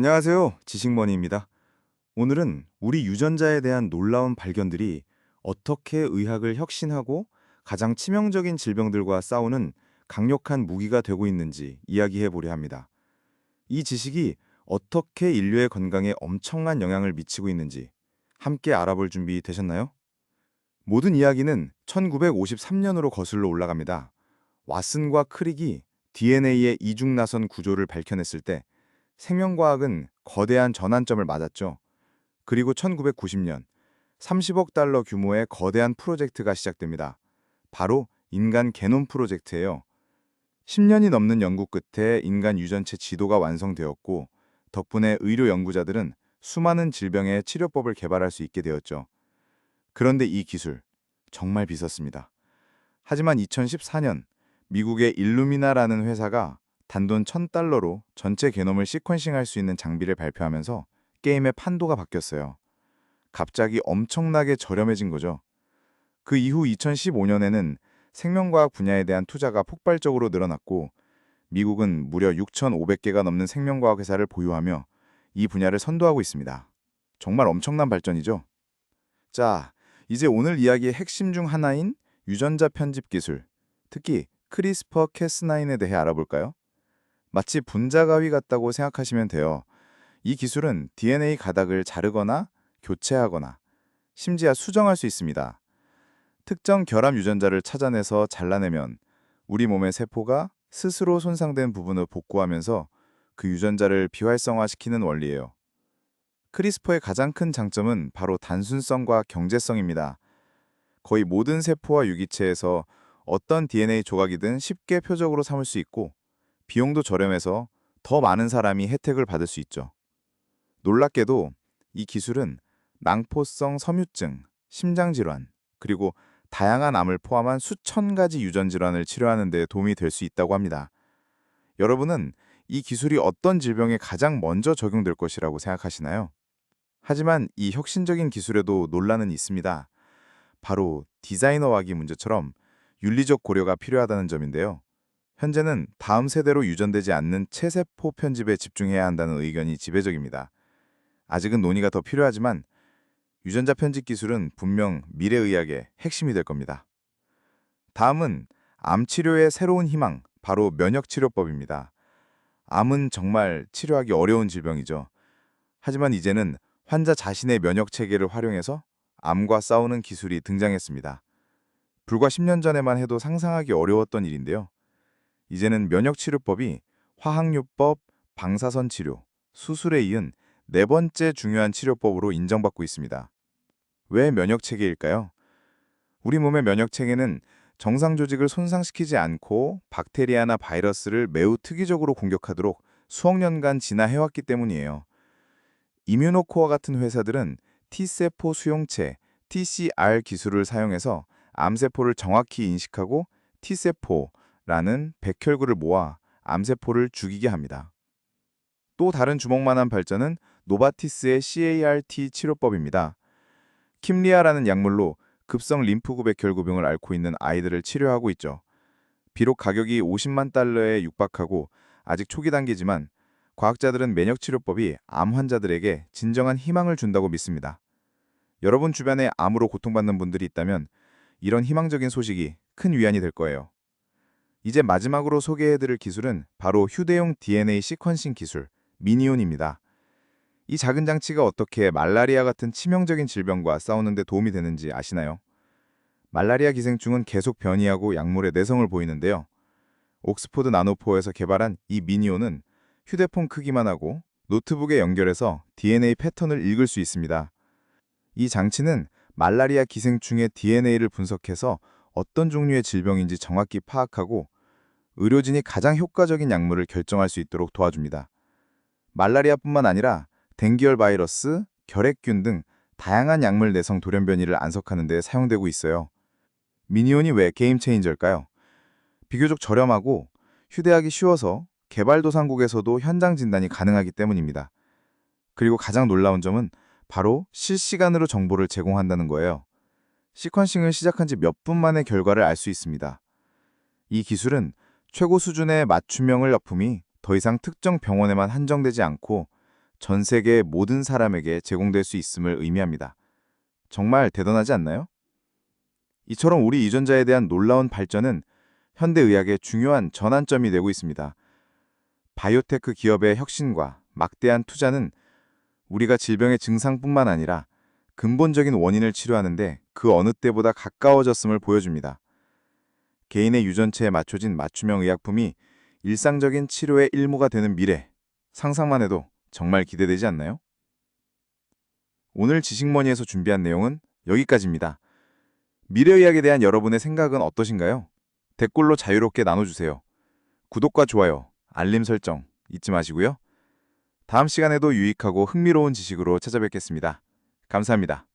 안녕하세요. 지식머니입니다. 오늘은 우리 유전자에 대한 놀라운 발견들이 어떻게 의학을 혁신하고 가장 치명적인 질병들과 싸우는 강력한 무기가 되고 있는지 이야기해 보려 합니다. 이 지식이 어떻게 인류의 건강에 엄청난 영향을 미치고 있는지 함께 알아볼 준비 되셨나요? 모든 이야기는 1953년으로 거슬러 올라갑니다. 왓슨과 크릭이 DNA의 이중나선 구조를 밝혀냈을 때 생명과학은 거대한 전환점을 맞았죠. 그리고 1990년 30억 달러 규모의 거대한 프로젝트가 시작됩니다. 바로 인간 게놈 프로젝트예요. 10년이 넘는 연구 끝에 인간 유전체 지도가 완성되었고 덕분에 의료 연구자들은 수많은 질병의 치료법을 개발할 수 있게 되었죠. 그런데 이 기술 정말 비쌌습니다. 하지만 2014년 미국의 일루미나라는 회사가 단돈 1000달러로 전체 게놈을 시퀀싱할 수 있는 장비를 발표하면서 게임의 판도가 바뀌었어요. 갑자기 엄청나게 저렴해진 거죠. 그 이후 2015년에는 생명과학 분야에 대한 투자가 폭발적으로 늘어났고 미국은 무려 6,500개가 넘는 생명과학 회사를 보유하며 이 분야를 선도하고 있습니다. 정말 엄청난 발전이죠. 자, 이제 오늘 이야기의 핵심 중 하나인 유전자 편집 기술, 특히 크리스퍼 캐스9에 대해 알아볼까요? 마치 분자가위 같다고 생각하시면 돼요. 이 기술은 DNA 가닥을 자르거나 교체하거나 심지어 수정할 수 있습니다. 특정 결합 유전자를 찾아내서 잘라내면 우리 몸의 세포가 스스로 손상된 부분을 복구하면서 그 유전자를 비활성화시키는 원리예요. 크리스퍼의 가장 큰 장점은 바로 단순성과 경제성입니다. 거의 모든 세포와 유기체에서 어떤 DNA 조각이든 쉽게 표적으로 삼을 수 있고 비용도 저렴해서 더 많은 사람이 혜택을 받을 수 있죠. 놀랍게도 이 기술은 낭포성 섬유증, 심장질환, 그리고 다양한 암을 포함한 수천 가지 유전 질환을 치료하는 데 도움이 될 수 있다고 합니다. 여러분은 이 기술이 어떤 질병에 가장 먼저 적용될 것이라고 생각하시나요? 하지만 이 혁신적인 기술에도 논란은 있습니다. 바로 디자이너와기 문제처럼 윤리적 고려가 필요하다는 점인데요. 현재는 다음 세대로 유전되지 않는 체세포 편집에 집중해야 한다는 의견이 지배적입니다. 아직은 논의가 더 필요하지만 유전자 편집 기술은 분명 미래의학의 핵심이 될 겁니다. 다음은 암 치료의 새로운 희망, 바로 면역 치료법입니다. 암은 정말 치료하기 어려운 질병이죠. 하지만 이제는 환자 자신의 면역 체계를 활용해서 암과 싸우는 기술이 등장했습니다. 불과 10년 전에만 해도 상상하기 어려웠던 일인데요. 이제는 면역치료법이 화학요법, 방사선 치료, 수술에 이은 네 번째 중요한 치료법으로 인정받고 있습니다. 왜 면역체계일까요? 우리 몸의 면역체계는 정상 조직을 손상시키지 않고 박테리아나 바이러스를 매우 특이적으로 공격하도록 수억 년간 진화해왔기 때문이에요. 이뮤노코어 같은 회사들은 T세포 수용체, TCR 기술을 사용해서 암세포를 정확히 인식하고 T세포 라는 백혈구를 모아 암세포를 죽이게 합니다. 또 다른 주목만한 발전은 노바티스의 CART 치료법입니다. 킴리아라는 약물로 급성 림프구 백혈구병을 앓고 있는 아이들을 치료하고 있죠. 비록 가격이 50만 달러에 육박하고 아직 초기 단계지만 과학자들은 면역치료법이 암 환자들에게 진정한 희망을 준다고 믿습니다. 여러분 주변에 암으로 고통받는 분들이 있다면 이런 희망적인 소식이 큰 위안이 될 거예요. 이제 마지막으로 소개해드릴 기술은 바로 휴대용 DNA 시퀀싱 기술, 미니온입니다. 이 작은 장치가 어떻게 말라리아 같은 치명적인 질병과 싸우는 데 도움이 되는지 아시나요? 말라리아 기생충은 계속 변이하고 약물의 내성을 보이는데요. 옥스포드 나노포에서 개발한 이 미니온은 휴대폰 크기만 하고 노트북에 연결해서 DNA 패턴을 읽을 수 있습니다. 이 장치는 말라리아 기생충의 DNA를 분석해서 어떤 종류의 질병인지 정확히 파악하고 의료진이 가장 효과적인 약물을 결정할 수 있도록 도와줍니다. 말라리아뿐만 아니라 댕기열 바이러스, 결핵균 등 다양한 약물 내성 돌연변이를 안석하는 데 사용되고 있어요. 미니온이 왜 게임 체인저일까요? 비교적 저렴하고 휴대하기 쉬워서 개발도상국에서도 현장 진단이 가능하기 때문입니다. 그리고 가장 놀라운 점은 바로 실시간으로 정보를 제공한다는 거예요. 시퀀싱을 시작한 지 몇 분 만에 결과를 알 수 있습니다. 이 기술은 최고 수준의 맞춤형을 약품이 더 이상 특정 병원에만 한정되지 않고 전 세계 모든 사람에게 제공될 수 있음을 의미합니다. 정말 대단하지 않나요? 이처럼 우리 유전자에 대한 놀라운 발전은 현대의학의 중요한 전환점이 되고 있습니다. 바이오테크 기업의 혁신과 막대한 투자는 우리가 질병의 증상뿐만 아니라 근본적인 원인을 치료하는데 그 어느 때보다 가까워졌음을 보여줍니다. 개인의 유전체에 맞춰진 맞춤형 의약품이 일상적인 치료의 일부가 되는 미래, 상상만 해도 정말 기대되지 않나요? 오늘 지식머니에서 준비한 내용은 여기까지입니다. 미래 의학에 대한 여러분의 생각은 어떠신가요? 댓글로 자유롭게 나눠주세요. 구독과 좋아요, 알림 설정 잊지 마시고요. 다음 시간에도 유익하고 흥미로운 지식으로 찾아뵙겠습니다. 감사합니다.